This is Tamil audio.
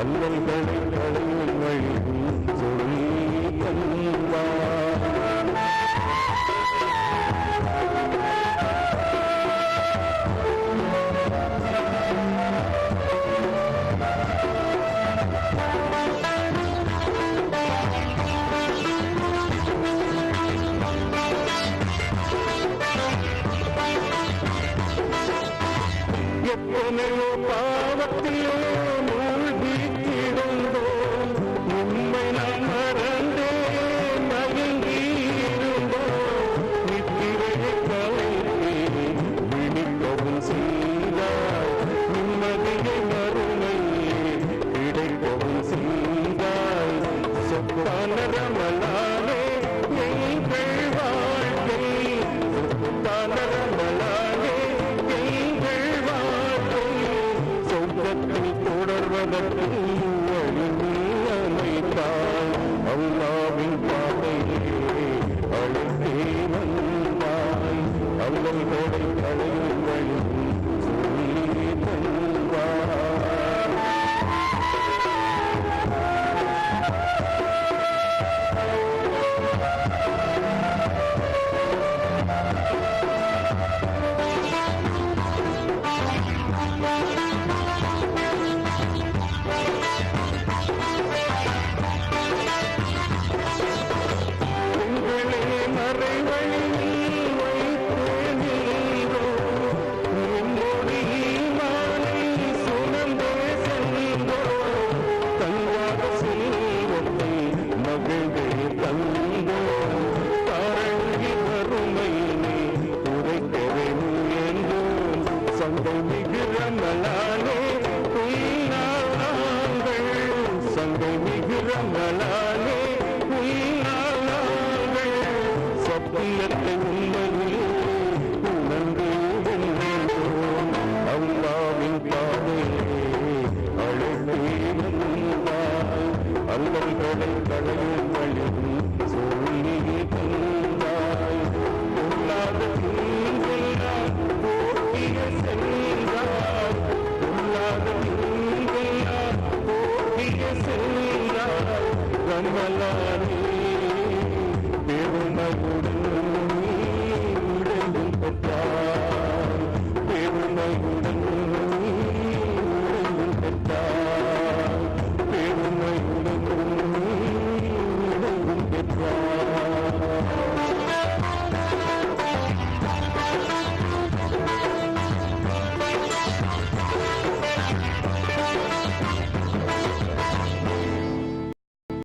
அல்லல்களை கடையுங்கள் சொல்லி தந்தார் எத்தனையோ தொடர்வதற்கு வழிநீ அழைத்தே வந்தாய். அல்லல் கோடை தலையில் உங்களாலே உன்னாலாங்கள் சத்தியத்தை உண்மையில் உணர்ந்து அல்லாவின் பாதையிலே அழைப்பே அல்லம் கடை கடையும் வழி మహిమలాని దేవుడు